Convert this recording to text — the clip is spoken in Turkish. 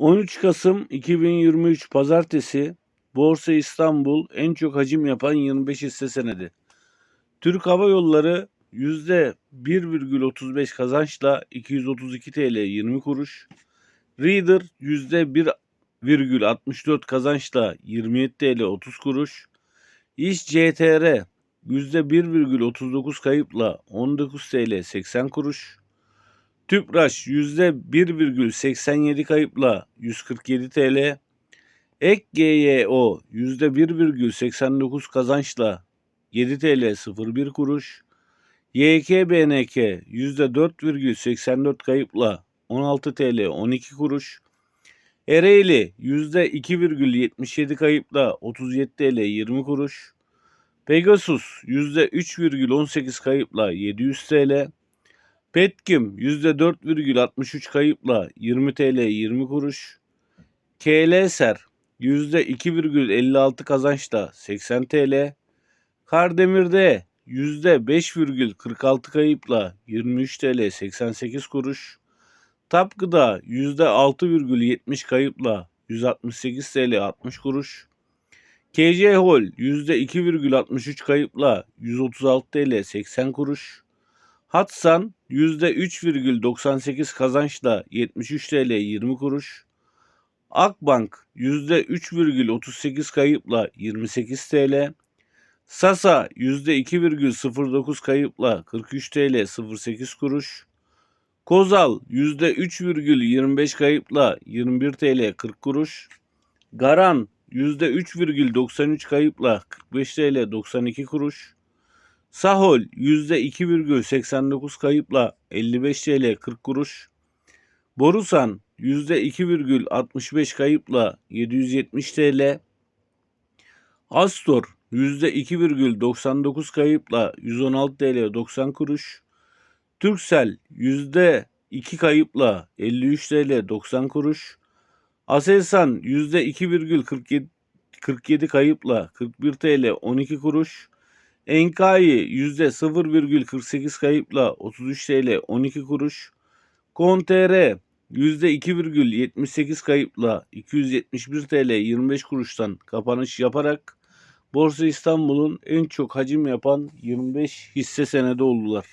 13 Kasım 2023 Pazartesi Borsa İstanbul en çok hacim yapan 25 hisse senedi. Türk Hava Yolları %1,35 kazançla 232 TL 20 kuruş. Reader %1,64 kazançla 27 TL 30 kuruş. İş CTR %1,39 kayıpla 19 TL 80 kuruş. Tüpraş %1,87 kayıpla 147 TL. Ek GYO %1,89 kazançla 7 TL 01 kuruş. YKBNK %4,84 kayıpla 16 TL 12 kuruş. Ereğli %2,77 kayıpla 37 TL 20 kuruş. Pegasus %3,18 kayıpla 700 TL. Petkim %4,63 kayıpla 20 TL 20 kuruş. KLSer %2,56 kazançla 80 TL. Kardemir'de %5,46 kayıpla 23 TL 88 kuruş. Tapgıda %6,70 kayıpla 168 TL 60 kuruş. KC Hol %2,63 kayıpla 136 TL 80 kuruş. Hatsan %3,98 kazançla 73 TL 20 kuruş. Akbank %3,38 kayıpla 28 TL. Sasa %2,09 kayıpla 43 TL 08 kuruş. Kozal %3,25 kayıpla 21 TL 40 kuruş. Garan %3,93 kayıpla 45 TL 92 kuruş. Sahol %2,89 kayıpla 55 TL 40 kuruş. Borusan %2,65 kayıpla 770 TL. Astor %2,99 kayıpla 116 TL 90 kuruş. Türksel %2 kayıpla 53 TL 90 kuruş. Aselsan %2,47 47 kayıpla 41 TL 12 kuruş. Enkai %0,48 kayıpla 33 TL 12 kuruş. Konter %2,78 kayıpla 271 TL 25 kuruştan kapanış yaparak Borsa İstanbul'un en çok hacim yapan 25 hisse senedi oldular.